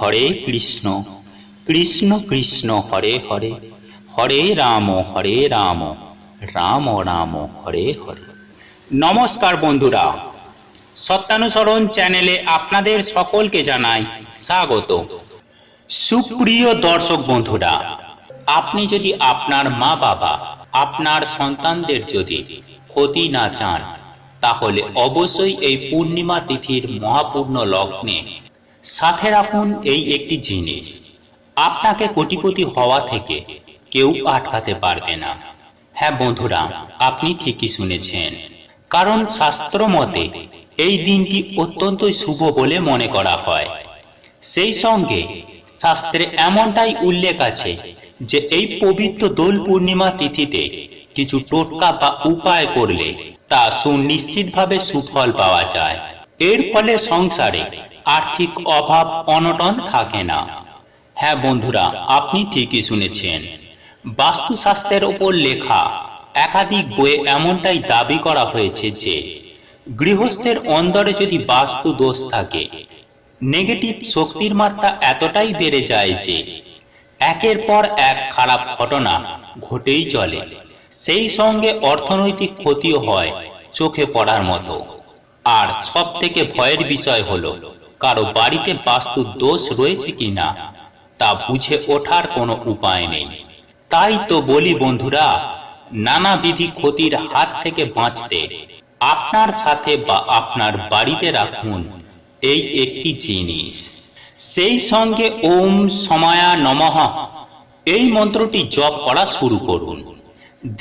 হরে কৃষ্ণ কৃষ্ণ কৃষ্ণ হরে হরে হরে রাম হরে রাম রাম রাম হরে হরে। নমস্কার বন্ধুরা, সত্যানুসরণ চ্যানেলে আপনাদের সকলকে জানাই স্বাগত। সুপ্রিয় দর্শক বন্ধুরা, আপনি যদি আপনার মা বাবা আপনার সন্তানদের যদি ক্ষতি না চান, তাহলে অবশ্যই এই পূর্ণিমা তিথির মহাপূর্ণ লগ্নে সাথে রাখুন এই একটি জিনিস। আপনাকে কোটিপতি হওয়া থেকে কেউ আটকাতে পারবে না। হ্যাঁ বন্ধুরা, আপনি ঠিকই শুনেছেন। কারণ শাস্ত্র মতে এই দিনটি অত্যন্তই শুভ বলে মনে করা হয়। সেই সঙ্গে শাস্ত্রে এমনটাই উল্লেখ আছে যে এই পবিত্র দোল পূর্ণিমা তিথিতে কিছু টোটকা বা উপায় করলে তা সুনিশ্চিতভাবে সুফল পাওয়া যায়। এর ফলে সংসারে আর্থিক অভাব অনটন থাকে না। হ্যাঁ বন্ধুরা, আপনি ঠিকই শুনেছেন। বাস্তুশাস্ত্রের ওপর লেখা একাধিক বইয়ে এমনটাই দাবি করা হয়েছে যে, গৃহস্থের অন্দরে যদি বাস্তু দোষ থাকে, নেগেটিভ শক্তির মাত্রা এতটাই বেড়ে যায় যে, একের পর এক খারাপ ঘটনা ঘটেই চলে। সেই সঙ্গে অর্থনৈতিক ক্ষতিও হয় চোখে পড়ার মতো। আর সব থেকে ভয়ের বিষয় হলো কারও বাড়িতে বাস্তু দোষ রয়েছে কিনা, তা বুঝে ওঠার কোনো উপায় নেই। তাই তো বলি বন্ধুরা, নানাবিধি ক্ষতির হাত থেকে বাঁচতে আপনার সাথে বা আপনার বাড়িতে রাখুন, এই একটি জিনিস। সেই সঙ্গে ওম সময়া নমঃ। এই মন্ত্রটি জপ করা শুরু করুন।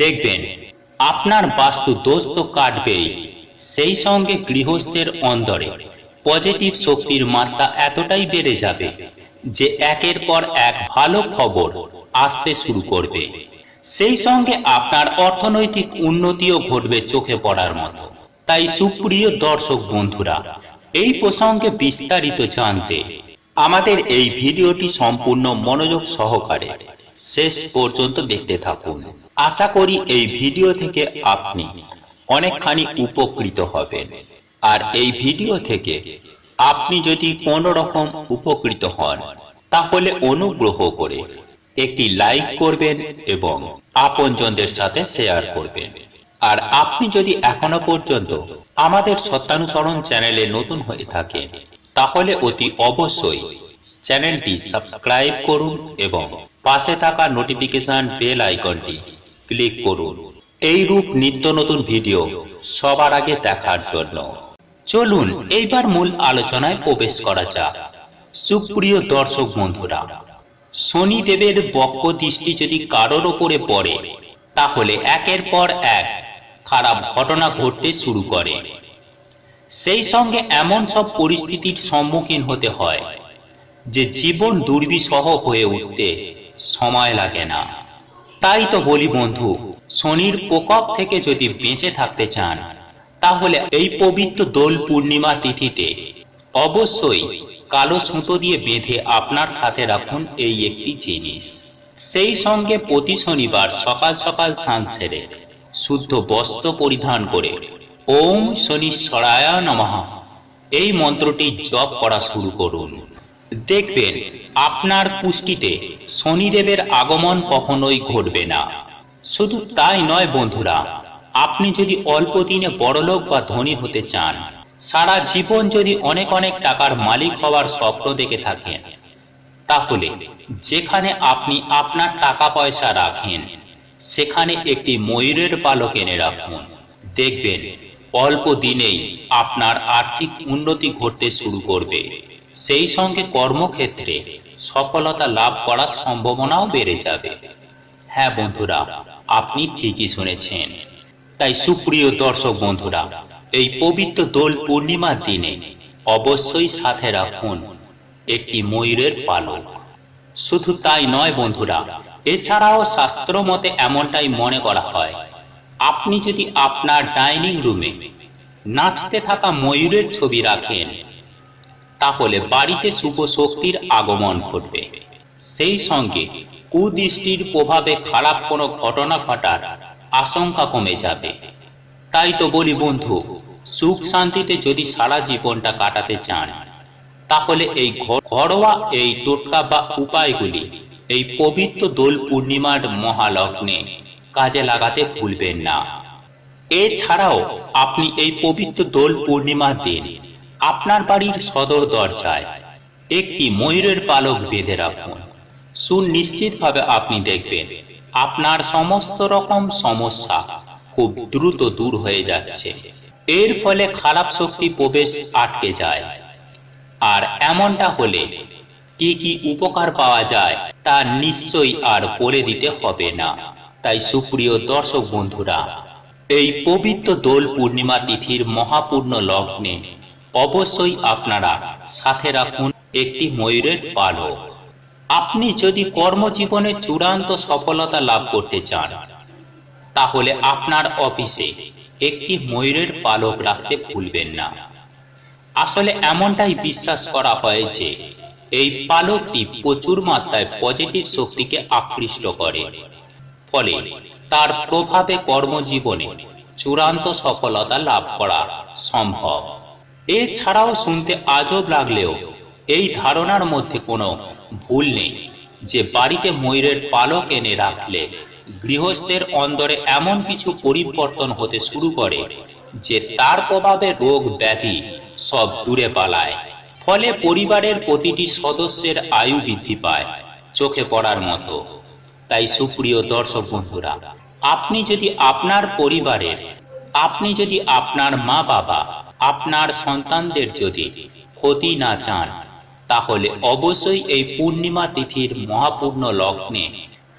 দেখবেন, আপনার বাস্তু দোষ তো কাটবেই, সেই সঙ্গে গৃহস্থের অন্দরে পজিটিভ শক্তির মাত্রা এতটাই বেড়ে যাবে যে একের পর এক ভালো খবর আসতে শুরু করবে। সেই সঙ্গে আপনার অর্থনৈতিক উন্নতিও ঘটবে চোখে পড়ার মতো। তাই সুপ্রিয় দর্শক বন্ধুরা, এই প্রসঙ্গে বিস্তারিত জানতে আমাদের এই ভিডিওটি সম্পূর্ণ মনোযোগ সহকারে শেষ পর্যন্ত দেখতে থাকুন। আশা করি এই ভিডিও থেকে আপনি অনেকখানি উপকৃত হবেন। আর এই ভিডিও থেকে আপনি যদি কোনো রকম উপকৃত হন, তাহলে অনুগ্রহ করে একটি লাইক করবেন এবং আপনজনদের সাথে শেয়ার করবেন। আর আপনি যদি এখনও পর্যন্ত আমাদের সত্যানুসরণ চ্যানেলে নতুন হয়ে থাকেন, তাহলে অতি অবশ্যই চ্যানেলটি সাবস্ক্রাইব করুন এবং পাশে থাকা নোটিফিকেশন বেল আইকনটি ক্লিক করুন। এই রূপ নিত্য নতুন ভিডিও সবার আগে দেখার জন্য চলুন, এইবার মূল আলোচনায় প্রবেশ করা যাক। সুপ্রিয় দর্শক বন্ধুরা, শনিদেবের বক্র দৃষ্টি যদি কারোর ওপরে পড়ে, তাহলে একের পর এক খারাপ ঘটনা ঘটতে শুরু করে। সেই সঙ্গে এমন সব পরিস্থিতির সম্মুখীন হতে হয়, যে জীবন দুর্বিসহ হয়ে উঠতে সময় লাগে না। তাই তো বলি বন্ধু, শনির প্রকোপ থেকে যদি বেঁচে থাকতে চান তাহলে এই পবিত্র দোল পূর্ণিমা তিথিতে অবশ্যই কালো সুতো দিয়ে বেঁধে আপনার সাথে রাখুন এই একটি জিনিস। সেই সঙ্গে প্রতি শনিবার সকাল সকাল স্নান সেরে শুদ্ধ বস্ত্র পরিধান করে ওম শনি সরায়া নমঃ। এই মন্ত্রটি জপ করা শুরু করুন। দেখবেন আপনার পুষ্টিতে শনিদেবের আগমন কখনোই ঘটবে না। শুধু তাই নয় বন্ধুরা আপনি যদি অল্প দিনে বড়লোক বা ধনী হতে চান, সারা জীবন যদি অনেক অনেক টাকার মালিক হওয়ার স্বপ্ন দেখে থাকেন, তাহলে যেখানে আপনি আপনার টাকা পয়সা রাখেন, সেখানে একটি ময়ূরের পালক এনে রাখুন। দেখবেন, অল্প দিনেই আপনার আর্থিক উন্নতি ঘটতে শুরু করবে। সেই সঙ্গে কর্মক্ষেত্রে সফলতা লাভ করার সম্ভাবনাও বেড়ে যাবে। হ্যাঁ বন্ধুরা, আপনি ঠিকই শুনেছেন। তাই সুপ্রিয় দর্শক বন্ধুরা, এই পবিত্র দোল পূর্ণিমার দিনে অবশ্যই সাথে রাখুন একটি ময়ূরের পালক। শুধু তাই নয় বন্ধুরা, এছাড়াও শাস্ত্র মতে এমনটাই মনে করা হয়, আপনি যদি আপনার ডাইনিং রুমে নাচতে থাকা ময়ূরের ছবি রাখেন, তাহলে বাড়িতে শুভ শক্তির আগমন ঘটবে। সেই সঙ্গে কুদৃষ্টির প্রভাবে খারাপ কোনো ঘটনা ঘটার আশঙ্কা কমে যাবে। তাই তো বলি, বন্ধু, সুখ শান্তিতে যদি সারা জীবনটা কাটাতে চান, তাহলে এই ঘরোয়া এই টোটকা বা উপায়গুলি এই পবিত্র দোল পূর্ণিমার মহালগ্নে কাজে লাগাতে ভুলবেন না। এছাড়াও আপনি এই পবিত্র দোল পূর্ণিমার দিন আপনার বাড়ির সদর দরজায় একটি ময়ূরের পালক বেঁধে রাখুন। সুনিশ্চিতভাবে আপনি দেখবেন আপনার সমস্ত রকম সমস্যা খুব দ্রুত দূর হয়ে যাচ্ছে। এর ফলে খারাপ শক্তি প্রবেশ আটকে যায়। আর এমনটা হলে কি কি উপকার পাওয়া যায় তা নিশ্চয়ই আর বলে দিতে হবে না। তাই সুপ্রিয় দর্শক বন্ধুরা, এই পবিত্র দোল পূর্ণিমা তিথির মহাপূর্ণ লগ্নে অবশ্যই আপনারা সাথে রাখুন একটি ময়ূরের পালক। আপনি যদি কর্মজীবনে চূড়ান্ত সফলতা লাভ করতে চান, তাহলে আপনার অফিসে একটি ময়ূরের পালক রাখতে ভুলবেন না। আসলে এমনটাই বিশ্বাস করা হয় যে, এই পালকটি প্রচুর মাত্রায় পজিটিভ শক্তিকে আকৃষ্ট করে। ফলে তার প্রভাবে কর্মজীবনে চূড়ান্ত সফলতা লাভ করা সম্ভব। এছাড়াও শুনতে আজব লাগলেও এই ধারণার মধ্যে কোনো ভুল নেই যে বাড়িতে ময়ূরের পালক এনে রাখলে গৃহস্থের অন্দরে এমন কিছু পরিবর্তন হতে শুরু করে যে তার প্রভাবে রোগ ব্যাধি সব দূরে পালায়। ফলে পরিবারের প্রতিটি সদস্যের আয়ু বৃদ্ধি পায় চোখে পড়ার মতো। তাই সুপ্রিয় দর্শক বন্ধুরা, আপনি যদি আপনার পরিবারের, আপনি যদি আপনার মা বাবা আপনার সন্তানদের যদি ক্ষতি না চান তাহলে অবশ্যই এই পূর্ণিমা তিথির মহাপূর্ণ লগ্নে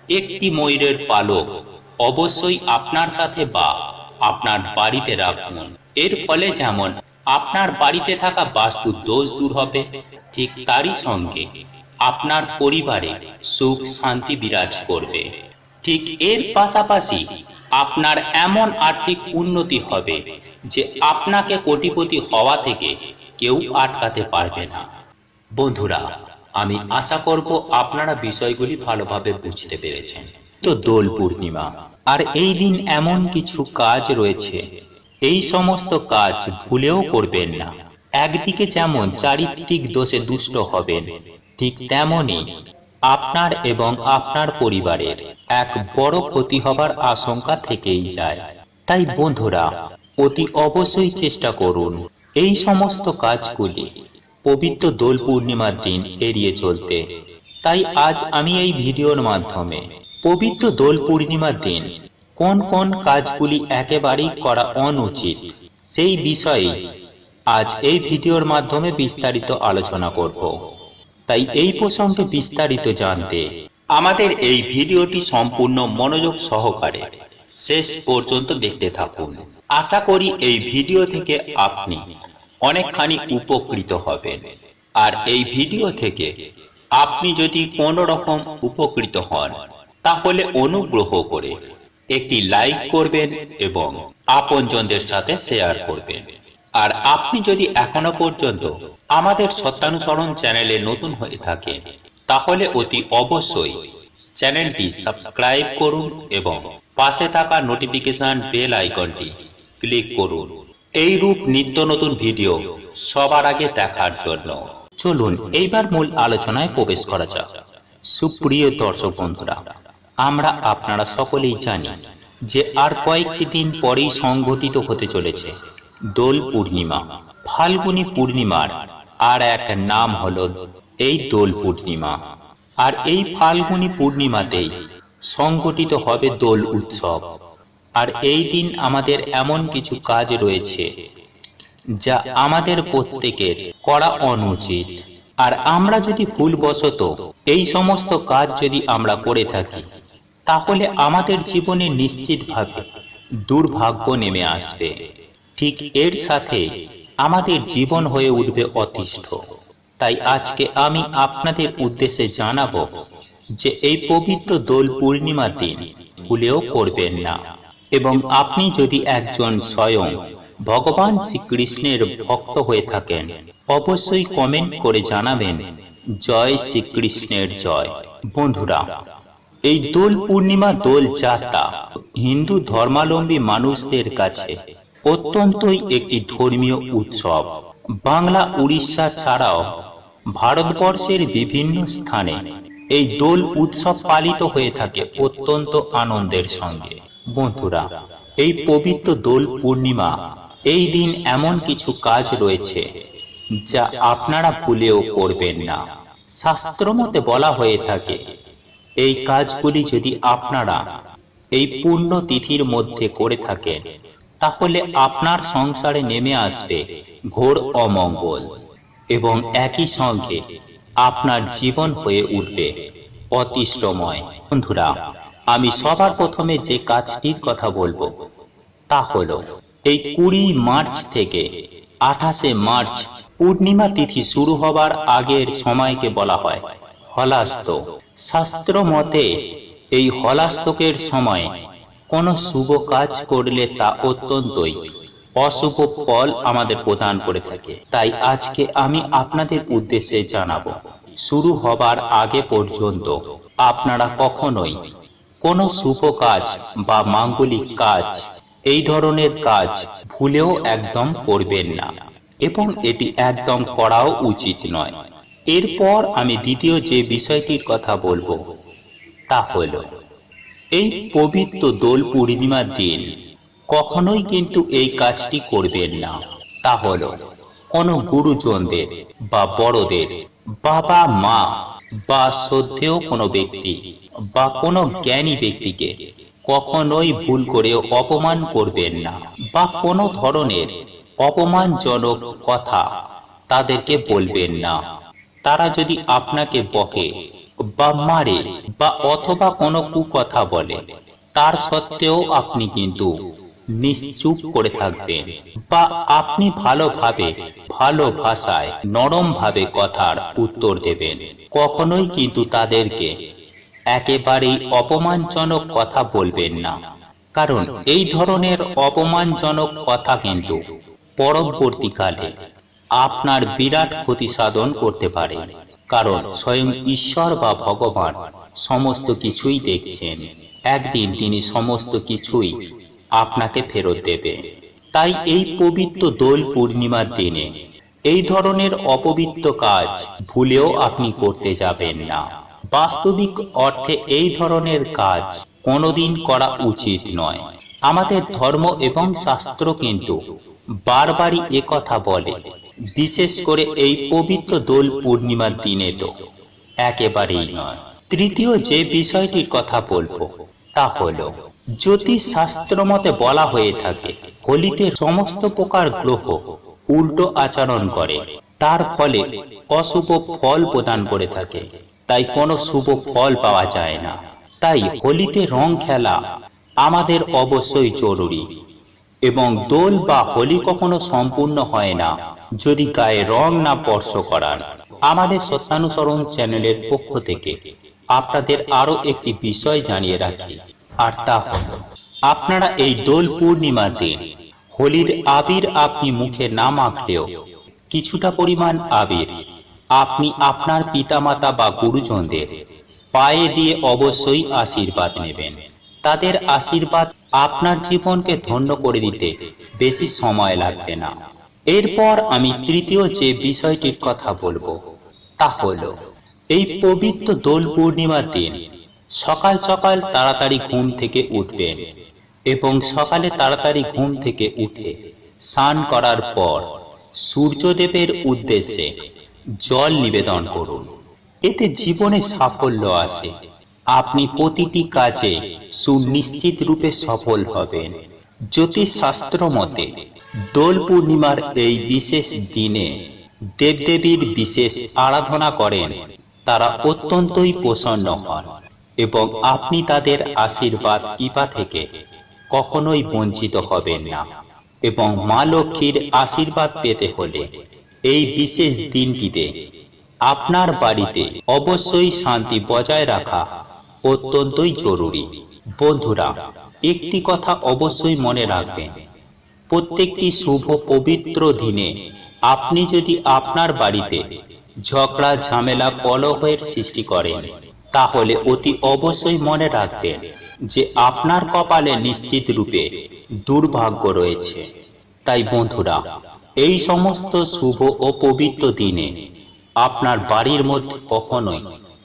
একটি ময়ূরের পালক অবশ্যই আপনার সাথে বা আপনার বাড়িতে রাখুন। এর ফলে যেমন আপনার বাড়িতে থাকা বাস্তু দোষ দূর হবে, ঠিক তারই সঙ্গে আপনার পরিবারে সুখ শান্তি বিরাজ করবে। ঠিক এর পাশাপাশি আপনার এমন আর্থিক উন্নতি হবে যে আপনাকে কোটিপতি হওয়া থেকে কেউ আটকাতে পারবে না। বন্ধুরা, আমি আশা করব আপনারা বিষয়গুলি ভালোভাবে বুঝতে পেরেছেন। তো দোল পূর্ণিমা, আর এই দিন এমন কিছু কাজ রয়েছে। এই সমস্ত কাজ ভুলেও করবেন না। একদিকে যেমন চারিত্রিক দোষে দুষ্ট হবেন, ঠিক তেমনই আপনার এবং আপনার পরিবারের এক বড় ক্ষতি হবার আশঙ্কা থেকেই যায়। তাই বন্ধুরা, অতি অবশ্যই চেষ্টা করুন এই সমস্ত কাজগুলি। পবিত্র দোল পূর্ণিমার দিন এড়িয়ে চলতে। তাই আজ আমি এই ভিডিওর মাধ্যমে পবিত্র দোল পূর্ণিমার দিন কোন কোন কাজগুলি একেবারেই করা অনুচিত সেই বিষয়ে আজ এই ভিডিওর মাধ্যমে বিস্তারিত আলোচনা করব। তাই এই প্রসঙ্গে বিস্তারিত জানতে আমাদের এই ভিডিওটি সম্পূর্ণ মনোযোগ সহকারে শেষ পর্যন্ত দেখতে থাকুন। আশা করি এই ভিডিও থেকে আপনি অনেকখানি উপকৃত হবেন। আর এই ভিডিও থেকে আপনি যদি কোনো রকম উপকৃত হন, তাহলে অনুগ্রহ করে একটি লাইক করবেন এবং আপনজনদের সাথে শেয়ার করবেন। আর আপনি যদি এখনও পর্যন্ত আমাদের সত্যানুসরণ চ্যানেলে নতুন হয়ে থাকেন, তাহলে অতি অবশ্যই চ্যানেলটি সাবস্ক্রাইব করুন এবং পাশে থাকা নোটিফিকেশন বেল আইকনটি ক্লিক করুন। এই রূপ নিত্য নতুন ভিডিও সবার আগে দেখার জন্য। চলুন, এইবার মূল আলোচনায় প্রবেশ করা যাক। সুপ্রিয় দর্শক বন্ধুরা, আমরা আপনারা সকলেই জানি যে আর কয়েকটি দিন পরেই সংঘটিত হতে চলেছে দোল পূর্ণিমা, ফাল্গুনী পূর্ণিমার আর এক নাম হলো এই দোল পূর্ণিমা। আর এই ফাল্গুনী পূর্ণিমাতেই সংগঠিত হবে দোল উৎসব। আর এই দিন আমাদের এমন কিছু কাজ রয়েছে, যা আমাদের প্রত্যেকের করা অনুচিত। আর আমরা যদি ভুলবশত এই সমস্ত কাজ যদি আমরা করে থাকি, তাহলে আমাদের জীবনে নিশ্চিতভাবে দুর্ভাগ্য নেমে আসবে। ঠিক এর সাথে আমাদের জীবন হয়ে উঠবে অতিষ্ঠ। তাই আজকে আমি আপনাদের উদ্দেশ্যে জানাব যে এই পবিত্র দোল পূর্ণিমার দিন ভুলেও করবেন না। এবং আপনি যদি একজন স্বয়ং ভগবান শ্রীকৃষ্ণের ভক্ত হয়ে থাকেন অবশ্যই কমেন্ট করে জানাবেন। জয় শ্রীকৃষ্ণের জয়। বন্ধুরা এই দোল পূর্ণিমা দোল যাত্রা হিন্দু ধর্মাবলম্বী মানুষদের কাছে অত্যন্তই একটি ধর্মীয় উৎসব। বাংলা উড়িষ্যা ছাড়াও ভারতবর্ষের বিভিন্ন স্থানে এই দোল উৎসব পালিত হয়ে থাকে অত্যন্ত আনন্দের সঙ্গে। বন্ধুরা, এই পবিত্র দোল পূর্ণিমা, এই দিন এমন কিছু কাজ রয়েছে যা আপনারা ভুলেও করবেন না। শাস্ত্রমতে বলা হয়ে থাকে, এই কাজগুলি যদি আপনারা এই পূর্ণ তিথির মধ্যে করে থাকেন, তাহলে আপনার সংসারে নেমে আসবে ঘোর অমঙ্গল এবং একই সঙ্গে আপনার জীবন হয়ে উঠবে অতিষ্ঠময়। বন্ধুরা আমি সবার প্রথমে যে কাজটির কথা বলব, তা হলো, এই কুড়ি মার্চ থেকে আঠাশে মার্চ পূর্ণিমা তিথি শুরু হবার আগের সময়কে বলা হয় হলাস্ত। শাস্ত্র মতে, এই হলাস্তকের সময় কোনো শুভ কাজ করলে তা অত্যন্তই অশুভ ফল আমাদের প্রদান করে থাকে। তাই আজকে আমি আপনাদের উদ্দেশ্যে জানাব, শুরু হবার আগে পর্যন্ত আপনারা কখনোই কোনো শুভ কাজ বা মাঙ্গলিক কাজ, এই ধরনের কাজ ভুলেও একদম করবেন না। এবং এটি একদম করাও উচিত নয়। এরপর আমি দ্বিতীয় যে বিষয়টির কথা বলব, তা হল, এই পবিত্র দোল পূর্ণিমার দিন কখনোই কিন্তু এই কাজটি করবেন না। তা হল কোনো গুরুজনদের বা বড়দের বাবা মা, বা শ্রদ্ধেয় কোনো ব্যক্তি, বা কোনো জ্ঞানী ব্যক্তিকে কখনোই ভুল করে অপমান করবেন না, বা কোনো ধরনের অপমানজনক কথা তাদেরকে বলবেন না। তারা যদি আপনাকে বকে, বা মারে, বা অথবা কোনো কুকথা বলে, তার সত্ত্বেও আপনি কিন্তু নিশ্চুপ করে থাকবেন বা আপনি ভালোভাবে, ভালো ভাষায় নরম ভাবে কথার উত্তর দেবেন। কখনোই কিন্তু তাদেরকে একেবারেই অপমানজনক কথা বলবেন না। কারণ এই ধরনের অপমানজনক কথা কিন্তু পরবর্তীকালে আপনার বিরাট ক্ষতি সাধন করতে পারে। কারণ স্বয়ং ঈশ্বর বা ভগবান সমস্ত কিছুই দেখছেন। একদিন তিনি সমস্ত কিছুই আপনাকে ফেরত দেবে। তাই এই পবিত্র দোল পূর্ণিমার দিনে এই ধরনের অপবিত্র কাজ ভুলেও আপনি করতে যাবেন না। বাস্তবিক অর্থে এই ধরনের কাজ কোনোদিন করা উচিত নয়। আমাদের ধর্ম এবং শাস্ত্র কিন্তু বারবারই একথা বলে, বিশেষ করে এই পবিত্র দোল পূর্ণিমার দিনে তো। একেবারেই নয়। তৃতীয় যে বিষয়টির কথা বলব, তা হলো জ্যোতিষ শাস্ত্র মতে বলা হয়ে থাকে, হোলিতে সমস্ত প্রকার গ্রহ উল্টো আচরণ করে, তার ফলে অশুভ ফল প্রদান করে থাকে, তাই কোনো শুভ ফল পাওয়া যায় না। তাই হোলিতে রং খেলা আমাদের অবশ্যই জরুরি এবং দোল বা হোলি কখনো সম্পূর্ণ হয় না যদি গায়ে রং না স্পর্শ করান আমাদের সত্যানুসরণ চ্যানেলের পক্ষ থেকে আপনাদের আরও একটি বিষয় জানিয়ে রাখি। আর তা হল, আপনারা এই দোল পূর্ণিমার দিন হোলির আবির আপনি মুখে না মাখলেও কিছুটা পরিমাণ আবির আপনি আপনার পিতামাতা বা গুরুজনদের পায়ে দিয়ে অবশ্যই আশীর্বাদ নেবেন। তাদের আশীর্বাদ আপনার জীবনকে ধন্য করে দিতে বেশি সময় লাগবে না। এরপর আমি তৃতীয় যে বিষয়টির কথা বলব, তা হলো, এই পবিত্র দোল পূর্ণিমার দিন সকাল সকাল তাড়াতাড়ি ঘুম থেকে উঠবেন এবং সকালে তাড়াতাড়ি ঘুম থেকে উঠে স্নান করার পর সূর্যদেবের উদ্দেশ্যে জল নিবেদন করুন। এতে জীবনে সাফল্য আসে। আপনি প্রতিটি কাজে সুনিশ্চিত রূপে সফল হবেন। জ্যোতিষ শাস্ত্র মতে, দোল পূর্ণিমার এই বিশেষ দিনে দেবদেবীর বিশেষ আরাধনা করেন। তারা অত্যন্তই প্রসন্ন হন। এবং আপনি তাদের আশীর্বাদ কৃপা থেকে কখনোই বঞ্চিত হবেন না এবং মা লক্ষ্মীর আশীর্বাদ পেতে হলে এই বিশেষ দিনটিতে আপনার বাড়িতে অবশ্যই শান্তি বজায় রাখা অত্যন্তই জরুরি। বন্ধুরা, একটি কথা অবশ্যই মনে রাখবেন। প্রত্যেকটি শুভ পবিত্র দিনে আপনি যদি আপনার বাড়িতে ঝগড়া, ঝামেলা, কলহের সৃষ্টি করেন তাহলে অতি অবশ্যই মনে রাখবেন যে আপনার কপালে নিশ্চিত রূপে দুর্ভাগ্য রয়েছে। তাই বন্ধুরা, এই সমস্ত শুভ ও পবিত্র দিনে আপনার বাড়ির মধ্যে কখনোই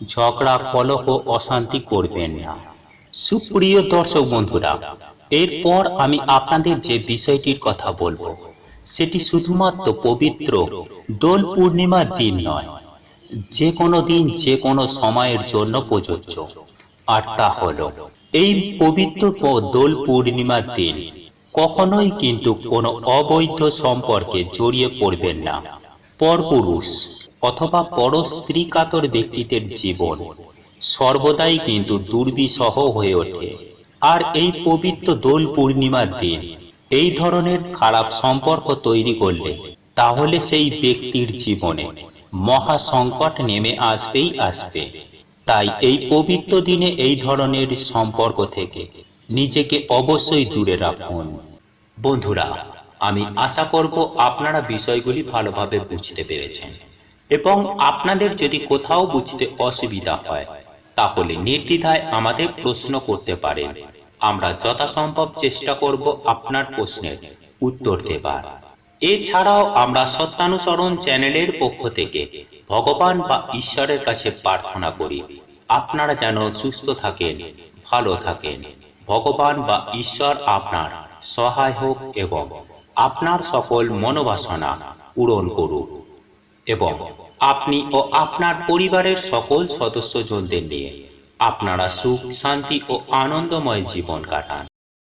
ঝগড়া, কলহ অশান্তি করবেন না। সুপ্রিয় দর্শক বন্ধুরা, এরপর আমি আপনাদের যে বিষয়টির কথা বলব, সেটি শুধুমাত্র পবিত্র দোল পূর্ণিমার দিন নয় যে কোনো দিন যে কোনো সময়ের জন্য প্রযোজ্য। আর তা হলো, এই পবিত্র দোল পূর্ণিমার দিন কখনোই কিন্তু কোনো অবৈধ সম্পর্কে জড়িয়ে পড়বেন না। পরপুরুষ অথবা পর স্ত্রী কাতর ব্যক্তিদের জীবন সর্বদাই কিন্তু দুর্বিসহ হয়ে ওঠে। আর এই পবিত্র দোল পূর্ণিমার দিন এই ধরনের খারাপ সম্পর্ক তৈরি করলে তাহলে সেই ব্যক্তির জীবনে মহা সংকট নেমে আসবেই আসবে। তাই এই পবিত্র দিনে এই ধরনের সম্পর্ক থেকে নিজেকে অবশ্যই দূরে রাখুন। বন্ধুরা, আমি আশা করব আপনারা বিষয়গুলি ভালোভাবে বুঝতে পেরেছেন এবং আপনাদের যদি কোথাও বুঝতে অসুবিধা হয়, তাহলে নির্দ্বিধায় আমাদের প্রশ্ন করতে পারেন। আমরা যথাসম্ভব চেষ্টা করব আপনার প্রশ্নের উত্তর দেবার। এছাড়াও আমরা সত্যানুসরণ চ্যানেলের পক্ষ থেকে ভগবান বা ঈশ্বরের কাছে প্রার্থনা করি। আপনারা যেন সুস্থ থাকেন, ভালো থাকেন। ভগবান বা ঈশ্বর আপনার সহায় হোক এবং আপনার সকল মনোবাসনা পূরণ করুক এবং আপনি ও আপনার পরিবারের সকল সদস্যজনদের নিয়ে আপনারা সুখ, শান্তি ও আনন্দময় জীবন কাটান।